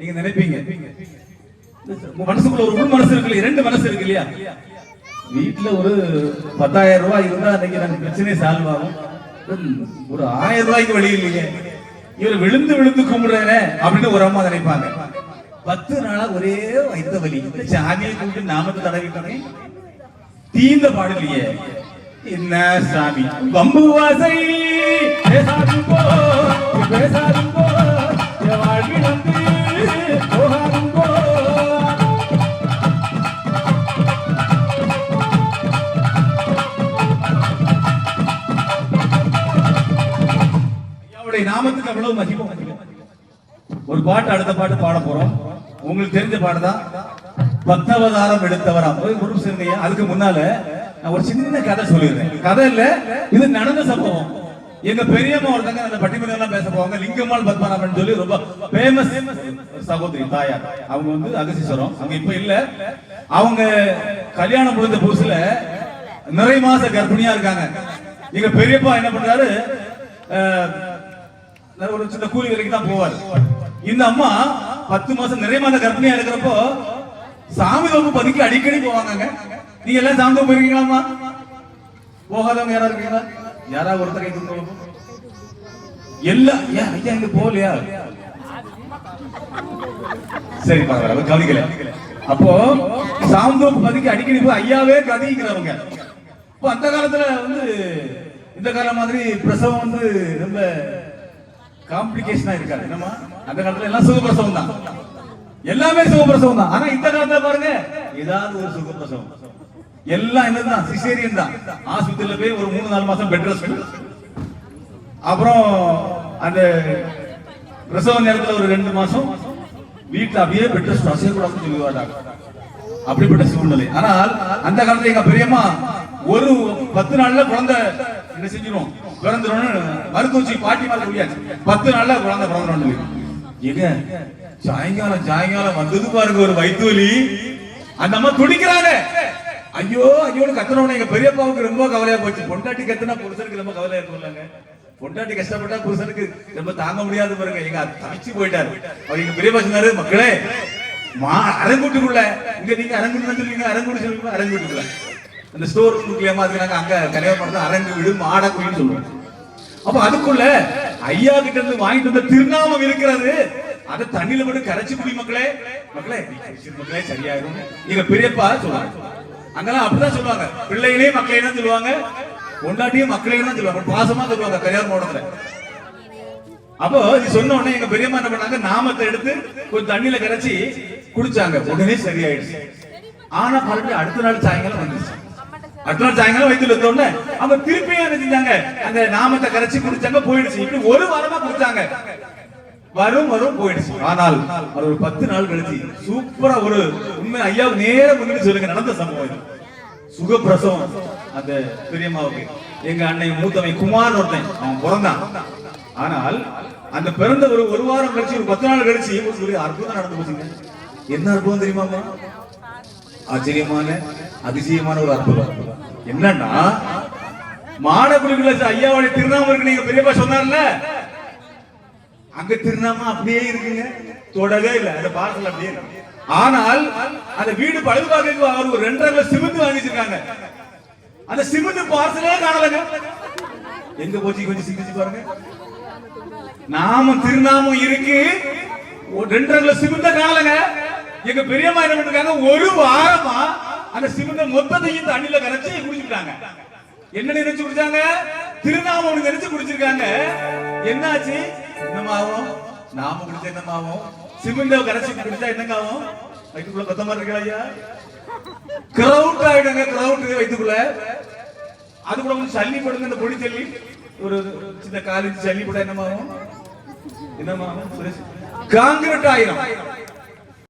நீங்க நினைப்பீங்க. மனசுக்குள்ள ஒரு உள் மனசு இருக்கு இரண்டு மனசு இருக்கு இல்லையா? வீட்டுல ஒரு பத்தாயிரம் ரூபாய் இருந்தா அன்னைக்கு எனக்கு பிரச்சனை சால்வ் ஆகும். ஒரு ஆயிரம் ரூபாய்க்கு வழி இல்லைங்க இவர் விழுந்து விழுந்து கும்பிடுறேனே அப்படின்னு ஒரு அம்மா நினைப்பாங்க. பத்து நாளா ஒரே வைத்த வலி. இந்த சாமியை கூப்பிட்டு நாமத்தை தடவிட்டோமே. தீந்த பாடலையே என்ன சாமி? பம்பு வாசை போ. அவருடைய நாமத்துக்கு அவ்வளவு மகிமம் ஒரு பாட்டு அடுத்த பாட்டு பாட போறோம். உங்களுக்கு தெரிஞ்ச பாட்டு தான் பத்தவதாரம் எடுத்தவராம் குரூப் சேர்ந்தீங்க அதுக்கு முன்னால நான் ஒரு சின்ன கதை சொல்லிடுறேன். கதை இல்ல இது நடந்த சம்பவம். எங்க பெரியம்மா ஒருத்தங்க அந்த பட்டிமன்றம் எல்லாம் பேச போவாங்க. லிங்கம்மாள் பத்மநாபன் சொல்லி ரொம்ப ஃபேமஸ் சகோதரி தாயார். அவங்க வந்து அகசீஸ்வரம். அவங்க இப்ப இல்ல. அவங்க கல்யாணம் முடிஞ்ச புதுசுல நிறை மாச கர்ப்பிணியா இருக்காங்க. எங்க பெரியப்பா என்ன பண்றாரு ஒரு சின்ன கூலி வேலைக்கு தான் போவார். இந்த அம்மா பத்து மாசம் நிறைய மாத கர்ப்பிணியா இருக்கிறப்போ சாமி தோப்பு பதிக்கு அடிக்கடி போவாங்க நீங்க எல்லாம் சாமி தோப்பு இருக்கீங்களாமா போகாதவங்க யாரா இருக்கீங்களா? யாரா ஒருத்தர் கை தூக்குங்க எல்லாம் ஏன் ஐயா இங்க போகலையா? சரி பரவாயில்ல கவனிக்கல. அப்போ சாந்தோப்பு பதிக்கு அடிக்கடி போய் ஐயாவே கதிக்கிறவங்க இப்போ அந்த காலத்துல வந்து இந்த காலம் மாதிரி பிரசவம் வந்து ரொம்ப காம்ப்ளிகேஷனா இருக்காது. என்னமா அந்த காலத்துல எல்லாம் சுகப்பிரசவம் தான். எல்லாமே சுகப்பிரசவம் தான். ஆனா இந்த காலத்துல பாருங்க ஏதாவது ஒரு சுகப்பிரசவம். எல்லாம் என்னதான் சிசேரியன் தான். ஆஸ்பத்திரியில போய் ஒரு மூணு நாலு மாசம் பெட் ரெஸ்ட் அப்புறம் அந்த பிரசவ நேரத்துல ஒரு ரெண்டு மாசம் வீட்டுல அப்படியே பெட் ரெஸ்ட் அசையக்கூடாதுன்னு சொல்லுவாங்க அப்படிப்பட்ட சூழ்நிலை. ஆனால் அந்த காலத்துல எங்க பெரியம்மா ஒரு பத்து நாள்ல குழந்தை என்ன செஞ்சிரும் பிறந்துரும் மருத்துவச்சி பாட்டி மாதிரி முடியாது பத்து நாள்ல குழந்தை பிறந்துடும் எங்க சாயங்காலம் சாயங்காலம் வந்தது பாருங்க ஒரு வயிற்று வலி. அந்த அம்மா துடிக்கிறாங்க. ஐயோ ஐயோன்னு கத்தனவன எங்க பெரியப்பாவுக்கு ரொம்ப கவலையா போச்சு. பொண்டாட்டி கத்துனா புருஷனுக்கு ரொம்ப கவலையா இருக்கும்லங்க பொண்டாட்டி கஷ்டப்பட்டா புருஷனுக்கு ரொம்ப தாங்க முடியாது பாருங்க. எங்க தவிச்சு போயிட்டாரு. அவர் எங்க பெரியப்பா சொன்னாரு மக்களே மா அரங்குட்டுக்குள்ள. இங்க நீங்க அரங்குட்டு சொல்லுவீங்க அரங்குட்டு சொல்லுங்க அரங்குட்டுக்குள்ள. அந்த ஸ்டோர் ரூமுக்குள்ள மாதிரி அங்க அங்க கன்னியாகுமரி அரங்கு வீடு மாடக்குழின்னு சொல்லுவோம் அப்ப அதுக்குள்ள ஐயா கிட்ட இருந்து வாங்கிட்டு வந்த திருநாமம் இருக்கிறது. அதை தண்ணியில மட்டும் கரைச்சு குடி மக்களே. மக்களே மக்களே சரியாயிரும். நீங்க பெரியப்பா சொல்லுவாங்க அங்கெல்லாம் அப்படிதான் சொல்லுவாங்க. பிள்ளைகளே மக்களே தான் சொல்லுவாங்க. கொண்டாட்டியும் மக்களே தான் சொல்லுவாங்க. பாசமா சொல்லுவாங்க கல்யாணம் மாவட்டத்துல. அப்போ இது சொன்ன உடனே எங்க பெரியம்மா என்ன பண்ணாங்க? நாமத்தை எடுத்து கொஞ்சம் தண்ணியில கரைச்சி குடிச்சாங்க. உடனே சரியாயிடுச்சு. ஆனா மறுபடியும் அடுத்த நாள் சாயங்காலம் வந்துச்சு அடுத்த நாள் சாயங்காலம் வயிற்றுல இருந்தோடனே அவங்க திருப்பியும் என்ன செஞ்சாங்க? அந்த நாமத்தை கரைச்சி குடிச்சாங்க போயிடுச்சு. இப்படி ஒரு வாரமா குடிச்சாங்க. வரும் வரும் போயிடுச்சு. ஆனால் அது ஒரு பத்து நாள் கழிச்சு சூப்பரா ஒரு உண்மை ஐயா நேரம் முன்னாடி சொல்லுங்க நடந்த சம்பவம் சுகப்பிரசவம். அந்த பெரியம்மாவுக்கு. எங்க அன்னை மூத்தவன் குமார் ஒருத்தன். அவன் பிறந்தான். ஆனால் அந்த பிறந்த ஒரு ஒரு வாரம் கழிச்சு ஒரு பத்து நாள் கழிச்சு ஒரு அற்புதம் நடந்து போச்சுங்க. என்ன அற்புதம் தெரியுமா ஆச்சரியமான அதிசயமான ஒரு அற்புதம். என்னன்னா மாடக்குடிக்குள்ள ஐயாவுடைய திருநாமருக்கு நீங்க பெரியப்பா சொன்னார்ல? அங்க திருநாம அப்படியே இருக்குங்க. தொடவே இல்ல. அந்த பார்சல் அப்படியே ஆனால் அந்த வீடு பழுதுபார்க்க அவர் ஒரு ரெண்டரை சிமெண்ட் வாங்கிச்சிருக்காங்க அந்த சிமெண்ட் பார்சலே காணலங்க. எங்க போச்சு கொஞ்சம் சிந்திச்சு பாருங்க. நாம திருநாமம் இருக்கு. ஒரு ரெண்டரை சிமெண்ட் காணலங்க. எங்க பெரியம்மா என்ன பண்ணிருக்காங்க? ஒரு வாரமா அந்த சிமெண்ட் மொத்தத்தையும் தண்ணியில கரைச்சு குடிச்சுட்டாங்க என்ன நினைச்சு குடிச்சாங்க? திருநாமம் நினைச்சு குடிச்சிருக்காங்க. என்னாச்சு? என்னமாவும்? நாம குடிச்ச என்னமாவும்? சிமெண்ட் கரைச்சி குடிச்சா என்னங்க ஆகும் வயிற்றுக்குள்ள கொத்தமா இருக்கா ஐயா? கிரவுட் ஆயிடுங்க கிரவுட் வயிற்றுக்குள்ள. அது கூட கொஞ்சம் சல்லி போடுங்க இந்த பொடி சல்லி ஒரு ஒரு சின்ன காலேஜ் சல்லி போட என்னமாவும்? என்னமாவும்? சுரேஷ் காங்கிரட் ஆயிரம்.